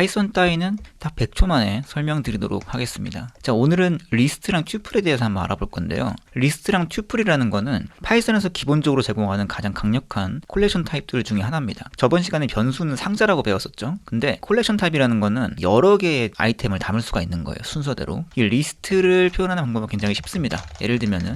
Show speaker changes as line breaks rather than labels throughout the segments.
파이썬 따위는 딱 100초 만에 설명드리도록 하겠습니다. 자, 오늘은 리스트랑 튜플에 대해서 한번 알아볼 건데요. 리스트랑 튜플이라는 거는 파이썬에서 기본적으로 제공하는 가장 강력한 콜렉션 타입들 중에 하나입니다. 저번 시간에 변수는 상자라고 배웠었죠. 근데 콜렉션 타입이라는 거는 여러 개의 아이템을 담을 수가 있는 거예요. 순서대로. 이 리스트를 표현하는 방법은 굉장히 쉽습니다. 예를 들면은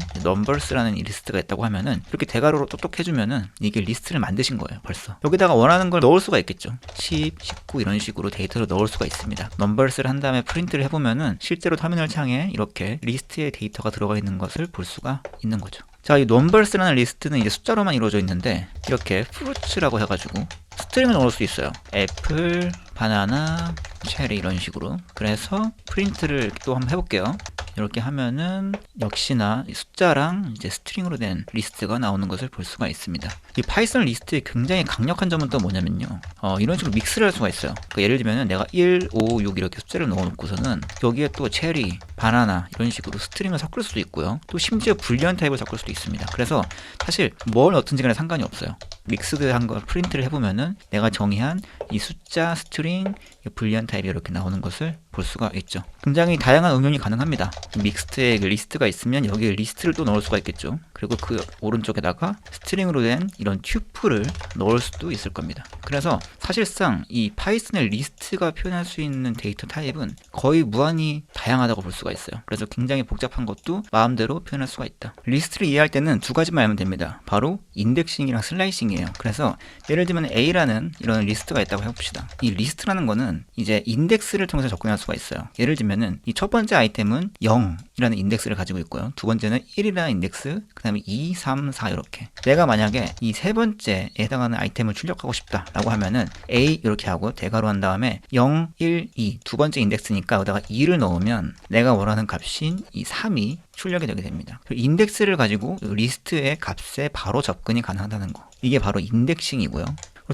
이 리스트가 있다고 하면은 이렇게 대괄호로 똑똑 해주면은 이게 리스트를 만드신 거예요. 벌써. 여기다가 원하는 걸 넣을 수가 있겠죠. 10, 19 이런 식으로 데이터 를 넣을 수가 있습니다. 넘버스를 한 다음에 프린트를 해보면은 실제로 터미널 창에 이렇게 리스트의 데이터가 들어가 있는 것을 볼 수가 있는 거죠. 자, 이 넘버스라는 리스트는 이제 숫자로만 이루어져 있는데 이렇게 프루츠라고 해가지고 스트링을 넣을 수 있어요. 애플, 바나나, 체리 이런 식으로. 그래서 프린트를 또 한번 해볼게요. 이렇게 하면은 역시나 이 숫자랑 이제 스트링으로 된 리스트가 나오는 것을 볼 수가 있습니다. 이 파이썬 리스트의 굉장히 강력한 점은 또 뭐냐면요. 어, 이런 식으로 믹스를 할 수가 있어요. 그러니까 예를 들면은 내가 1, 5, 6 이렇게 숫자를 넣어놓고서는 여기에 또 체리, 바나나 이런 식으로 스트링을 섞을 수도 있고요. 또 심지어 불리한 타입을 섞을 수도 있습니다. 그래서 사실 뭘 넣든지 간에 상관이 없어요. 믹스드한 걸 프린트를 해보면은 내가 정의한 이 숫자, 스트링, 이 불리한 타입이 이렇게 나오는 것을 볼 수가 있죠. 굉장히 다양한 응용이 가능합니다. 믹스트의 그 리스트가 있으면 여기에 리스트를 또 넣을 수가 있겠죠. 그리고 그 오른쪽에다가 스트링으로 된 이런 튜플을 넣을 수도 있을 겁니다. 그래서 사실상 이 파이썬의 리스트가 표현할 수 있는 데이터 타입은 거의 무한히 다양하다고 볼 수가 있어요. 그래서 굉장히 복잡한 것도 마음대로 표현할 수가 있다. 리스트를 이해할 때는 두 가지만 알면 됩니다. 바로 인덱싱이랑 슬라이싱이 에요. 그래서 예를 들면 A라는 이런 리스트가 있다고 해봅시다. 이 리스트라는 거는 이제 인덱스를 통해서 접근할 수가 있어요. 예를 들면은 이 첫 번째 아이템은 0이라는 인덱스를 가지고 있고요. 두 번째는 1이라는 인덱스, 그 다음에 2, 3, 4 이렇게. 내가 만약에 이 세 번째에 해당하는 아이템을 출력하고 싶다라고 하면은 A 이렇게 하고 대괄호 한 다음에 0, 1, 2 두 번째 인덱스니까 여기다가 2를 넣으면 내가 원하는 값인 이 3이 출력이 되게 됩니다. 그 인덱스를 가지고 리스트의 값에 바로 접근이 가능하다는 거. 이게 바로 인덱싱이고요.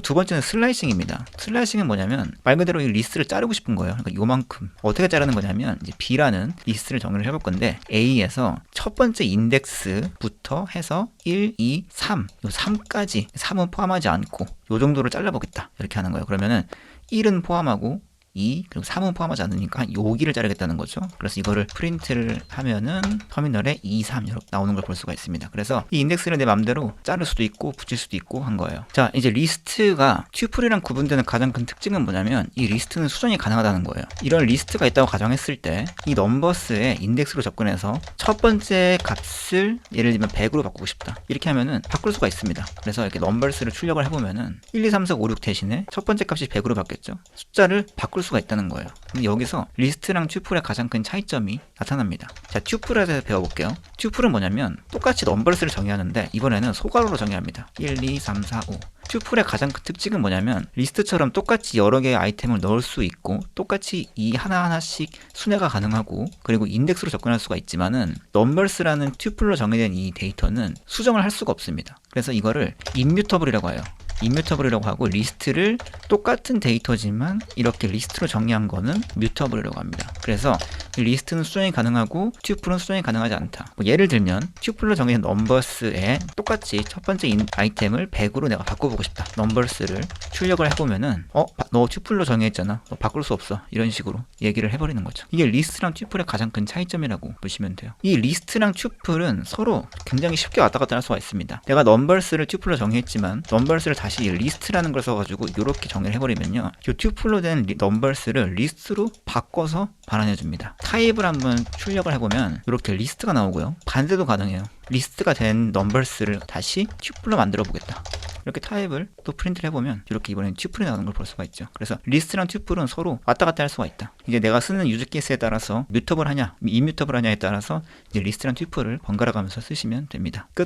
두 번째는 슬라이싱입니다. 슬라이싱은 뭐냐면 말 그대로 이 리스트를 자르고 싶은 거예요. 그러니까 요만큼. 어떻게 자르는 거냐면 이제 B라는 리스트를 정의를 해볼 건데 A에서 첫 번째 인덱스부터 해서 1, 2, 3. 요 3까지 3은 포함하지 않고 요 정도를 잘라보겠다. 이렇게 하는 거예요. 그러면은 1은 포함하고 2 그리고 3은 포함하지 않으니까 여기를 자르겠다는 거죠. 그래서 이거를 프린트를 하면은 터미널에 2, 3 이렇게 나오는 걸 볼 수가 있습니다. 그래서 이 인덱스를 내 맘대로 자를 수도 있고 붙일 수도 있고 한 거예요. 자, 이제 리스트가 튜플이랑 구분되는 가장 큰 특징은 뭐냐면 이 리스트는 수정이 가능하다는 거예요. 이런 리스트가 있다고 가정했을 때 이 넘버스의 인덱스로 접근해서 첫 번째 값을 예를 들면 100으로 바꾸고 싶다. 이렇게 하면은 바꿀 수가 있습니다. 그래서 이렇게 넘버스를 출력을 해보면은 1, 2, 3, 4, 5, 6 대신에 첫 번째 값이 100으로 바뀌었죠. 숫자를 바꿀 수가 있다는 거예요. 근데 여기서 리스트랑 튜플의 가장 큰 차이점이 나타납니다. 자, 튜플에 대해서 배워볼게요. 튜플은 뭐냐면 똑같이 넘버스를 정의하는데 이번에는 소괄호로 정의합니다. 1, 2, 3, 4, 5. 튜플의 가장 큰 특징은 뭐냐면 리스트처럼 똑같이 여러 개의 아이템을 넣을 수 있고 똑같이 이 하나하나씩 순회가 가능하고 그리고 인덱스로 접근할 수가 있지만은 넘버스라는 튜플로 정의된 이 데이터는 수정을 할 수가 없습니다. 그래서 이거를 임뮤터블이라고 해요. 임뮤터블이라고 하고 리스트를 똑같은 데이터지만 이렇게 리스트로 정의한 거는 뮤터블이라고 합니다. 그래서 이 리스트는 수정이 가능하고 튜플은 수정이 가능하지 않다. 뭐 예를 들면 튜플로 정의된 넘버스에 똑같이 첫 번째 인- 아이템을 100으로 내가 바꿔보고 싶다. 넘버스를 출력을 해보면은 어? 바- 너 튜플로 정의했잖아. 너 바꿀 수 없어. 이런 식으로 얘기를 해버리는 거죠. 이게 리스트랑 튜플의 가장 큰 차이점이라고 보시면 돼요. 이 리스트랑 튜플은 서로 굉장히 쉽게 왔다 갔다 할 수가 있습니다. 내가 넘버스를 튜플로 정의했지만 넘버스를 다시 리스트라는 걸 써가지고 이렇게 정의를 해버리면요. 이 튜플로 된 리- 넘버스를 리스트로 바꿔서 반환해 줍니다. 타입을 한번 출력을 해보면 이렇게 리스트가 나오고요. 반대도 가능해요. 리스트가 된 넘버스를 다시 튜플로 만들어 보겠다. 이렇게 타입을 또 프린트를 해보면 이렇게 이번엔 튜플이 나오는 걸 볼 수가 있죠. 그래서 리스트랑 튜플은 서로 왔다 갔다 할 수가 있다. 이제 내가 쓰는 유즈 케이스에 따라서 뮤터블 하냐, 임뮤터블 하냐에 따라서 이제 리스트랑 튜플을 번갈아 가면서 쓰시면 됩니다. 끝.